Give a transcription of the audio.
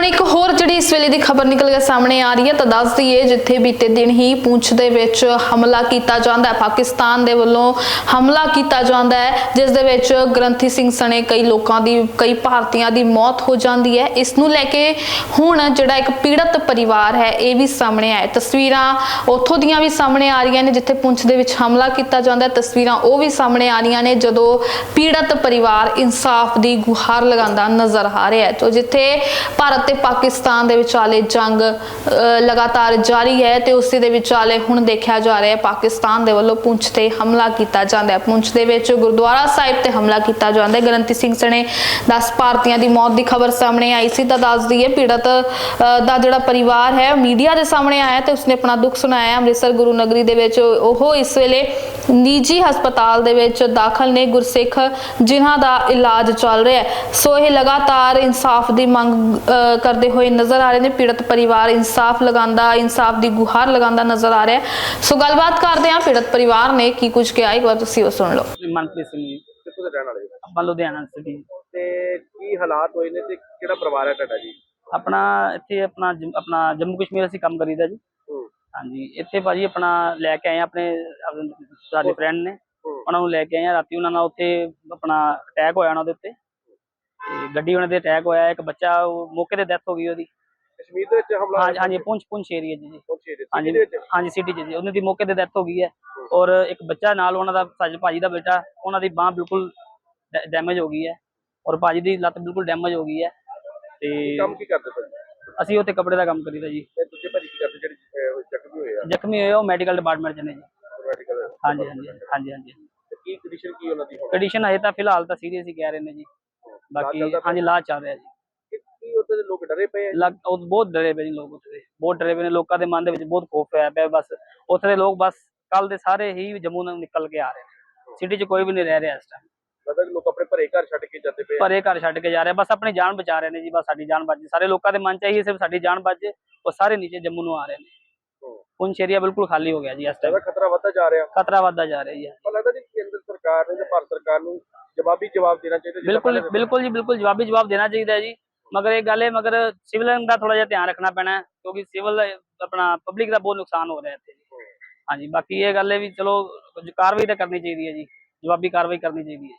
ਹੁਣ ਇੱਕ ਹੋਰ ਜਿਹੜੀ ਇਸ ਵੇਲੇ ਦੀ ਖਬਰ ਨਿਕਲ ਕੇ ਸਾਹਮਣੇ ਆ ਰਹੀ ਹੈ। ਤਾਂ ਦੱਸ ਦਈਏ, ਜਿੱਥੇ ਬੀਤੇ ਦਿਨ ਹੀ ਪੁੰਛ ਦੇ ਵਿੱਚ ਹਮਲਾ ਕੀਤਾ ਜਾਂਦਾ ਹੈ। ਪਾਕਿਸਤਾਨ ਦੇ ਵੱਲੋਂ ਹਮਲਾ ਕੀਤਾ ਜਾਂਦਾ ਹੈ, ਜਿਸ ਦੇ ਵਿੱਚ ਗ੍ਰੰਥੀ ਸਿੰਘ ਸਣੇ ਕਈ ਲੋਕਾਂ ਦੀ, ਕਈ ਭਾਰਤੀਆਂ ਦੀ ਮੌਤ ਹੋ ਜਾਂਦੀ ਹੈ। ਇਸ ਨੂੰ ਲੈ ਕੇ ਹੁਣ ਜਿਹੜਾ ਇੱਕ ਪੀੜਤ ਪਰਿਵਾਰ ਹੈ, ਇਹ ਵੀ ਸਾਹਮਣੇ ਆਇਆ ਤਸਵੀਰਾਂ ਉੱਥੋਂ ਦੀਆਂ ਵੀ ਸਾਹਮਣੇ ਆ ਰਹੀਆਂ ਨੇ, ਜਿੱਥੇ ਪੁੰਛ ਦੇ ਵਿੱਚ ਹਮਲਾ ਕੀਤਾ ਜਾਂਦਾ ਹੈ। ਤਸਵੀਰਾਂ ਉਹ ਵੀ ਸਾਹਮਣੇ ਆ ਰਹੀਆਂ ਨੇ, ਜਦੋਂ ਪੀੜਤ ਪਰਿਵਾਰ ਇਨਸਾਫ ਦੀ ਗੁਹਾਰ ਲਗਾਉਂਦਾ ਨਜ਼ਰ ਆ ਰਿਹਾ ਹੈ। ਤਾਂ ਜਿੱਥੇ ਭਾਰਤ ਤੇ ਪਾਕਿਸਤਾਨ ਦੇ ਵਿਚਾਲੇ ਜੰਗ ਲਗਾਤਾਰ ਜਾਰੀ ਹੈ ਤੇ ਉਸੇ ਦੇ ਵਿਚਾਲੇ ਹੁਣ ਦੇਖਿਆ ਜਾ ਰਿਹਾ ਹੈ ਪਾਕਿਸਤਾਨ ਦੇ ਵੱਲੋਂ ਪੁੰਛ ਤੇ ਹਮਲਾ ਕੀਤਾ ਜਾਂਦਾ ਹੈ। ਪੁੰਛ ਦੇ ਵਿੱਚ ਗੁਰਦੁਆਰਾ ਸਾਹਿਬ ਤੇ ਹਮਲਾ ਕੀਤਾ ਜਾਂਦਾ ਹੈ। ਗਰੰਤੀ ਸਿੰਘ ਸਣੇ 10 ਭਾਰਤੀਆਂ ਦੀ ਮੌਤ ਦੀ ਖਬਰ ਸਾਹਮਣੇ ਆਈ ਸੀ ਤਾਂ ਦੱਸ ਦਈਏ ਪੀੜਤ ਦਾ ਜਿਹੜਾ ਪਰਿਵਾਰ ਹੈ ਮੀਡੀਆ ਦੇ ਸਾਹਮਣੇ ਆਇਆ ਤੇ ਉਸਨੇ ਆਪਣਾ ਦੁੱਖ ਸੁਣਾਇਆ ਅੰਮ੍ਰਿਤਸਰ ਗੁਰੂ ਨਗਰੀ ਦੇ ਵਿੱਚ ਉਹ ਇਸ ਵੇਲੇ ਨਿੱਜੀ ਹਸਪਤਾਲ ਦੇ ਵਿੱਚ ਦਾਖਲ ਨੇ। ਗੁਰਸਿੱਖ ਜਿਨ੍ਹਾਂ ਦਾ ਇਲਾਜ ਚੱਲ ਰਿਹਾ ਹੈ। ਸੋ ਇਹ ਲਗਾਤਾਰ ਇਨਸਾਫ ਦੀ ਮੰਗ ਅ, ਕਰਦੇ ਹੋਏ ਨਜ਼ਰ ਆ ਰਹੇ ਨੇ। ਪੀੜਤ ਪਰਿਵਾਰ ਇਨਸਾਫ ਲਗਾਉਂਦਾ ਇਨਸਾਫ ਦੀ ਗੁਹਾਰ ਲਗਾਉਂਦਾ ਨਜ਼ਰ ਆ ਰਿਹਾ ਸੋ ਗੱਲਬਾਤ ਕਰਦੇ ਹਾਂ ਪੀੜਤ ਪਰਿਵਾਰ ਨੇ ਕੀ ਕੁਝ ਕਿਹਾ। ਇੱਕ ਵਾਰ ਤੁਸੀਂ ਉਹ ਸੁਣ ਲਓ। ਮਨਪ੍ਰੀਤ ਸਿੰਘ ਜੀ। ਕਿੱਥੋਂ ਦੇ ਰਹਿਣ ਵਾਲੇ ਹੋ? ਆਪਾਂ ਲੁਧਿਆਣਾ ਸਿਟੀ ਤੇ ਕੀ ਹਾਲਾਤ ਹੋਏ ਨੇ ਤੇ ਕਿਹੜਾ ਪਰਿਵਾਰ ਹੈ ਤੁਹਾਡਾ ਜੀ? ਆਪਣਾ ਇੱਥੇ ਆਪਣਾ ਜੰਮ- ਆਪਣਾ ਜੰਮੂ ਕਸ਼ਮੀਰ ਅਸੀਂ ਕੰਮ ਕਰੀਦਾ ਜੀ। ਹੂੰ। ਹਾਂਜੀ ਇੱਥੇ ਭਾਜੀ ਆਪਣਾ ਲੈ ਕੇ ਆਏ ਆ ਆਪਣੇ ਆਪਣੇ ਸਾਡੇ ਫਰੈਂਡ ਨੇ। ਹੂੰ। ਉਹਨਾਂ ਨੂੰ ਲੈ ਕੇ ਆਏ ਆ ਰਾਤੀ ਉਹਨਾਂ ਨਾਲ ਉੱਥੇ ਆਪਣਾ ਅਟੈਕ ਹੋਇਆ ਉਹਨਾਂ ਦੇ ਉੱਤੇ। ਤੇ ਗੱਡੀ ਉਹਨਾਂ ਦੇ ਅਟੈਕ ਹੋਇਆ। ਇੱਕ ਬੱਚਾ ਉਹ ਮੌਕੇ ਤੇ ਡੈਥ ਹੋ ਗਈ ਉਹਦੀ। ਕਸ਼ਮੀਰ ਦੇ ਵਿੱਚ ਹਮਲਾ ਹਾਂਜੀ ਹਾਂਜੀ ਪੁੰਛ ਪੁੰਛ ਏਰੀਆ ਜੀ ਹਾਂਜੀ ਹਾਂਜੀ ਸਿਟੀ ਜੀ ਉਹਨਾਂ ਦੀ। ਮੌਕੇ ਤੇ ਡੈਥ ਹੋ ਗਈ ਹੈ। ਔਰ ਇੱਕ ਬੱਚਾ ਨਾਲ ਉਹਨਾਂ ਦਾ ਸਾਜ ਭਾਜੀ ਦਾ ਬੇਟਾ ਉਹਨਾਂ ਦੀ ਬਾਹ ਬਿਲਕੁਲ ਡੈਮੇਜ ਹੋ ਗਈ ਹੈ। ਔਰ ਭਾਜੀ ਦੀ ਲੱਤ ਬਿਲਕੁਲ ਡੈਮੇਜ ਹੋ ਗਈ ਹੈ। ਤੇ ਕੰਮ ਕੀ ਕਰਦੇ ਭਾਜੀ? ਅਸੀਂ ਉੱਥੇ ਕੱਪੜੇ ਦਾ ਕੰਮ ਕਰੀਦਾ ਜੀ। ਤੇ ਦੂਜੇ ਭਾਜੀ ਕੀ ਕਰਦੇ ਜਿਹੜੇ ਜ਼ਖਮੀ ਹੋਏ ਆ? ਜ਼ਖਮੀ ਹੋਏ ਉਹ ਮੈਡੀਕਲ ਡਿਪਾਰਟਮੈਂਟ ਚ ਨੇ ਜੀ। ਮੈਡੀਕਲ ਹਾਂਜੀ ਹਾਂਜੀ ਹਾਂਜੀ ਹਾਂਜੀ ਕੀ ਕੰਡੀਸ਼ਨ ਕੀ ਉਹਨਾਂ ਦੀ ਕੰਡੀਸ਼ਨ ਹਜੇ ਤਾਂ ਫਿਲਹਾਲ ਤਾਂ ਸੀਰੀਅਸ ਹੀ ਕਹਿ ਰਹੇ ਨੇ ਜੀ। ਬਾਕੀ? ਹਾਂਜੀ ਇਲਾਜ ਚੱਲ ਰਿਹਾ ਜੀ। ਉੱਥੇ ਦੇ ਲੋਕ ਡਰੇ ਪਏ ਆ ਲੱਗ ਉਹ ਬਹੁਤ ਡਰੇ ਪਏ ਲੋਕ ਉੱਥੇ ਦੇ ਬਹੁਤ ਡਰੇ ਪਏ ਨੇ ਲੋਕਾਂ ਦੇ ਮਨ ਦੇ ਵਿੱਚ ਬਹੁਤ ਖੋਫ ਹੋਇਆ ਪਿਆ ਬਸ। ਉੱਥੇ ਦੇ ਲੋਕ ਬਸ ਕੱਲ ਦੇ ਸਾਰੇ ਹੀ ਜੰਮੂ ਨੂੰ ਨਿਕਲ ਕੇ ਆ ਰਹੇ ਨੇ। ਸਿਟੀ 'ਚ ਕੋਈ ਵੀ ਨਹੀਂ ਰਹਿ ਰਿਹਾ ਇਸ ਟਾਈਮ ਕਿ ਲੋਕ ਆਪਣੇ ਘਰੇ ਘਰ ਛੱਡ ਕੇ ਜਾਂਦੇ ਪਏ ਇਹ ਘਰ ਛੱਡ ਕੇ ਜਾ ਰਹੇ ਬਸ ਆਪਣੀ ਜਾਨ ਬਚਾ ਰਹੇ ਨੇ ਜੀ ਬਸ ਸਾਡੀ ਜਾਨ ਬਚ ਜੇ। ਸਾਰੇ ਲੋਕਾਂ ਦੇ ਮਨ 'ਚ ਇਹੀ ਸਿਰਫ ਸਾਡੀ ਜਾਨ ਬਚ ਜੇ ਉਹ ਸਾਰੇ ਨੀਚੇ ਜੰਮੂ ਨੂੰ ਆ ਰਹੇ ਨੇ। ਹੂੰ। ਪੁੰਛ ਏਰੀਆ ਬਿਲਕੁਲ ਖਾਲੀ ਹੋ ਗਿਆ ਜੀ ਇਸ ਟਾਈਮ ਖਤਰਾ ਵੱਧਦਾ ਜਾ ਰਿਹਾ। ਖਤਰਾ ਵੱਧਦਾ ਜਾ ਰਿਹਾ ਜੀ ਪਰ ਲੱਗਦਾ ਜੀ ਕੇਂਦਰ ਸਰਕਾਰ ਨੇ ਤੇ ਭਾਰਤ ਸਰਕਾਰ ਨੂੰ ਜਵਾਬੀ ਜਵਾਬ ਦੇਣਾ ਚਾਹੀਦਾ ਬਿਲਕੁਲ ਬਿਲਕੁਲ ਜੀ ਬਿਲਕੁਲ ਜਵਾਬੀ ਜਵਾਬ ਦੇਣਾ ਚਾਹੀਦਾ ਹੈ ਜੀ। ਮਗਰ ਇਹ ਗੱਲ ਹੈ, ਮਗਰ ਸਿਵਲ ਦਾ ਥੋੜਾ ਜਿਹਾ ਧਿਆਨ ਰੱਖਣਾ ਪੈਣਾ ਕਿਉਂਕਿ ਸਿਵਲ ਆਪਣਾ ਪਬਲਿਕ ਦਾ ਬਹੁਤ ਨੁਕਸਾਨ ਹੋ ਰਿਹਾ ਇੱਥੇ। ਹਾਂਜੀ, ਬਾਕੀ ਇਹ ਗੱਲ ਹੈ ਵੀ ਚਲੋ ਕੁਝ ਕਾਰਵਾਈ ਤਾਂ ਕਰਨੀ ਚਾਹੀਦੀ ਹੈ ਜੀ, ਜਵਾਬੀ ਕਾਰਵਾਈ ਕਰਨੀ ਚਾਹੀਦੀ ਹੈ।